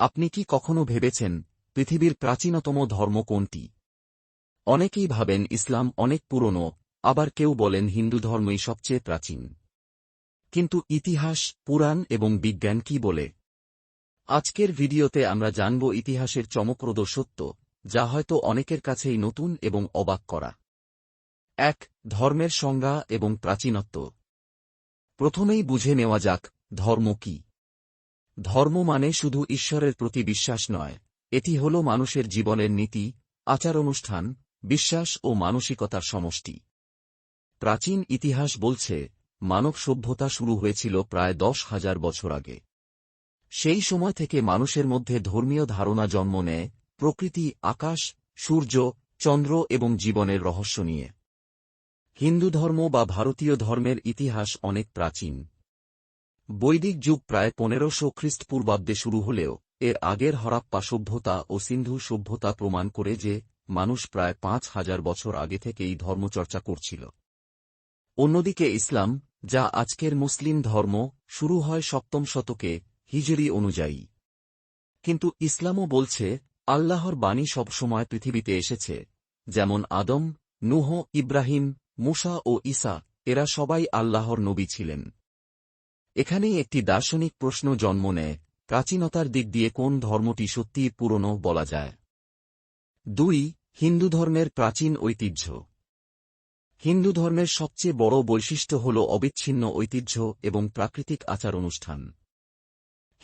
আপনি কি কখনো ভেবেছেন, পৃথিবীর প্রাচীনতম ধর্ম কোনটি? অনেকেই ভাবেন ইসলাম অনেক পুরনো, আবার কেউ বলেন হিন্দু ধর্মই সবচেয়ে প্রাচীন। কিন্তু ইতিহাস, পুরাণ এবং বিজ্ঞান কি বলে? আজকের ভিডিওতে আমরা জানব ইতিহাসের চমকপ্রদ সত্য, যা হয়তো অনেকের কাছেই নতুন এবং অবাক করা। এক, ধর্মের সংজ্ঞা এবং প্রাচীনত্ব। প্রথমেই বুঝে নেওয়া যাক, ধর্ম কি। ধর্ম মানে শুধু ঈশ্বরের প্রতি বিশ্বাস নয়, এটি হল মানুষের জীবনের নীতি আচার অনুষ্ঠান বিশ্বাস ও মানসিকতার সমষ্টি। প্রাচীন ইতিহাস বলছে, মানব সভ্যতা শুরু হয়েছিল প্রায় দশ হাজার বছর আগে। সেই সময় থেকে মানুষের মধ্যে ধর্মীয় ধারণা জন্ম নেয়, প্রকৃতি, আকাশ, সূর্য, চন্দ্র এবং জীবনের রহস্য নিয়ে। হিন্দু ধর্ম বা ভারতীয় ধর্মের ইতিহাস অনেক প্রাচীন। বৈদিক যুগ প্রায় পনেরোশো খ্রিস্টপূর্বাব্দে শুরু হলেও এর আগের হরাপ্পা সভ্যতা ও সিন্ধু সভ্যতা প্রমাণ করে যে, মানুষ প্রায় পাঁচ হাজার বছর আগে থেকেই ধর্মচর্চা করছিল। অন্যদিকে ইসলাম, যা আজকের মুসলিম ধর্ম, শুরু হয় সপ্তম শতকে, হিজরি অনুযায়ী। কিন্তু ইসলামও বলছে, আল্লাহর বাণী সবসময় পৃথিবীতে এসেছে। যেমন আদম, নুহ, ইব্রাহিম, মুসা ও ঈসা, এরা সবাই আল্লাহর নবী ছিলেন। এখানেই একটি দার্শনিক প্রশ্ন জন্ম নেয়, প্রাচীনতার দিক দিয়ে কোন ধর্মটি সত্যিই পুরনো বলা যায়। দুই, হিন্দু ধর্মের প্রাচীন ঐতিহ্য। হিন্দু ধর্মের সবচেয়ে বড় বৈশিষ্ট্য হল অবিচ্ছিন্ন ঐতিহ্য এবং প্রাকৃতিক আচার অনুষ্ঠান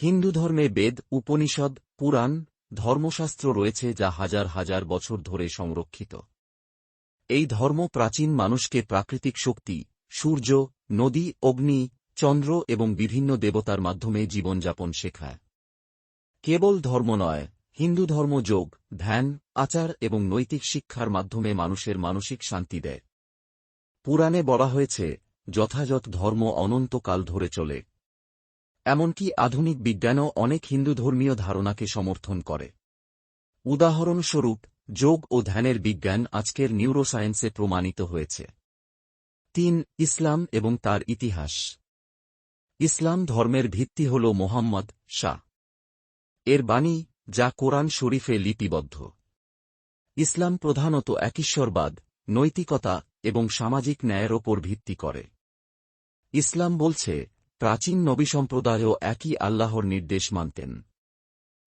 হিন্দু ধর্মে বেদ, উপনিষদ, পুরাণ, ধর্মশাস্ত্র রয়েছে যা হাজার হাজার বছর ধরে সংরক্ষিত। এই ধর্ম প্রাচীন মানুষকে প্রাকৃতিক শক্তি, সূর্য, নদী, অগ্নি চন্দ্র এবং বিভিন্ন দেবতার মাধ্যমে জীবনযাপন শেখায়। কেবল ধর্ম নয়, হিন্দু ধর্ম যোগ, ধ্যান, আচার এবং নৈতিক শিক্ষার মাধ্যমে মানুষের মানসিক শান্তি দেয়। পুরাণে বলা হয়েছে, যথাযথ ধর্ম অনন্তকাল ধরে চলে। এমনকি আধুনিক বিজ্ঞানও অনেক হিন্দু ধর্মীয় ধারণাকে সমর্থন করে। উদাহরণস্বরূপ, যোগ ও ধ্যানের বিজ্ঞান আজকের নিউরোসায়েন্সে প্রমাণিত হয়েছে। তিন, ইসলাম এবং তার ইতিহাস। ইসলাম ধর্মের ভিত্তি হল মোহাম্মদ শাহ। এর বাণী, যা কোরআন শরীফে লিপিবদ্ধ। ইসলাম প্রধানত একীশ্বরবাদ, নৈতিকতা এবং সামাজিক ন্যায়ের ওপর ভিত্তি করে। ইসলাম বলছে, প্রাচীন নবী সম্প্রদায়ও একই আল্লাহর নির্দেশ মানতেন।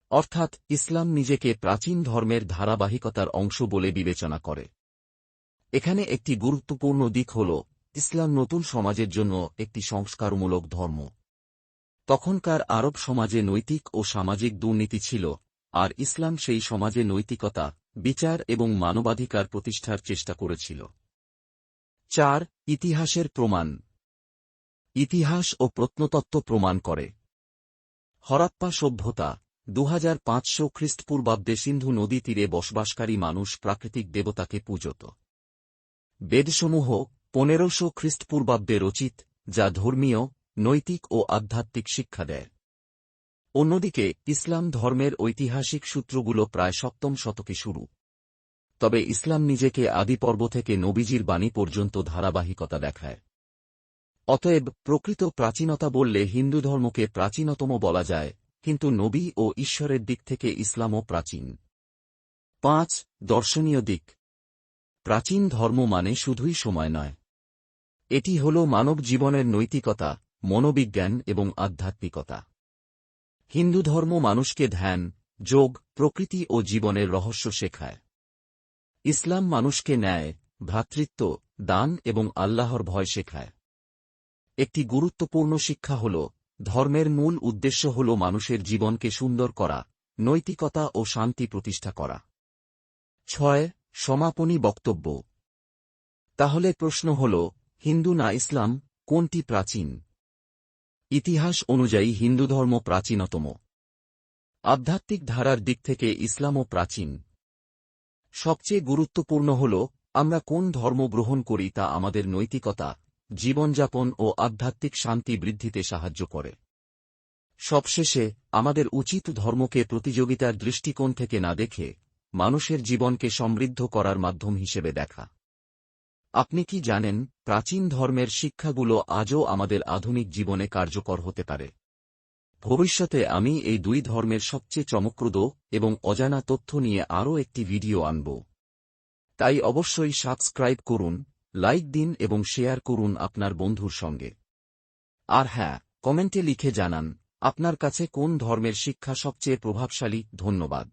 অর্থাৎ ইসলাম নিজেকে প্রাচীন ধর্মের ধারাবাহিকতার অংশ বলে বিবেচনা করে। এখানে একটি গুরুত্বপূর্ণ দিক হল ইসলাম নতুন সমাজের জন্য একটি সংস্কারমূলক ধর্ম। তখনকার আরব সমাজে নৈতিক ও সামাজিক দুর্নীতি ছিল, আর ইসলাম সেই সমাজে নৈতিকতা, বিচার এবং মানবাধিকার প্রতিষ্ঠার চেষ্টা করেছিল। চার, ইতিহাসের প্রমাণ। ইতিহাস ও প্রত্নতত্ত্ব প্রমাণ করে। হরাপ্পা সভ্যতা দু হাজার পাঁচশো খ্রিস্টপূর্বাব্দে সিন্ধু নদী তীরে বসবাসকারী মানুষ প্রাকৃতিক দেবতাকে পূজত। বেদসমূহ পনেরোশো খ্রিস্টপূর্বাব্দে রচিত, যা ধর্মীয়, নৈতিক ও আধ্যাত্মিক শিক্ষা দেয়। অন্যদিকে, ইসলাম ধর্মের ঐতিহাসিক সূত্রগুলো প্রায় সপ্তম শতকে শুরু। তবে ইসলাম নিজেকে আদিপর্ব থেকে নবীজির বাণী পর্যন্ত ধারাবাহিকতা দেখায়। অতএব, প্রকৃত প্রাচীনতা বললে হিন্দু ধর্মকে প্রাচীনতম বলা যায়, কিন্তু নবী ও ঈশ্বরের দিক থেকে ইসলামও প্রাচীন। পাঁচ, দর্শনীয় দিক। প্রাচীন ধর্ম মানে শুধুই সময় নয় এটি হল মানব জীবনের নৈতিকতা, মনোবিজ্ঞান এবং আধ্যাত্মিকতা। হিন্দু ধর্ম মানুষকে ধ্যান, যোগ, প্রকৃতি ও জীবনের রহস্য শেখায়। ইসলাম মানুষকে ন্যায়, ভ্রাতৃত্ব, দান এবং আল্লাহর ভয় শেখায়। একটি গুরুত্বপূর্ণ শিক্ষা হল, ধর্মের মূল উদ্দেশ্য হল মানুষের জীবনকে সুন্দর করা, নৈতিকতা ও শান্তি প্রতিষ্ঠা করা। ছয়, সমাপনী বক্তব্য। তাহলে প্রশ্ন হল হিন্দু না ইসলাম, কোনটি প্রাচীন? ইতিহাস অনুযায়ী হিন্দু ধর্ম প্রাচীনতম। আধ্যাত্মিক ধারার দিক থেকে ইসলামও প্রাচীন। সবচেয়ে গুরুত্বপূর্ণ হল, আমরা কোন ধর্ম গ্রহণ করি তা আমাদের নৈতিকতা, জীবনযাপন ও আধ্যাত্মিক শান্তি বৃদ্ধিতে সাহায্য করে। সবশেষে, আমাদের উচিত ধর্মকে প্রতিযোগিতার দৃষ্টিকোণ থেকে না দেখে, মানুষের জীবনকে সমৃদ্ধ করার মাধ্যম হিসেবে দেখা। আপনি কি জানেন, প্রাচীন ধর্মের শিক্ষাগুলো আজও আমাদের আধুনিক জীবনে কার্যকর হতে পারে? ভবিষ্যতে আমি এই দুই ধর্মের সবচেয়ে চমকপ্রদ এবং অজানা তথ্য নিয়ে আরও একটি ভিডিও আনব। তাই অবশ্যই সাবস্ক্রাইব করুন, লাইক দিন এবং শেয়ার করুন আপনার বন্ধুর সঙ্গে। আর হ্যাঁ কমেন্টে লিখে জানান, আপনার কাছে কোন ধর্মের শিক্ষা সবচেয়ে প্রভাবশালী? ধন্যবাদ।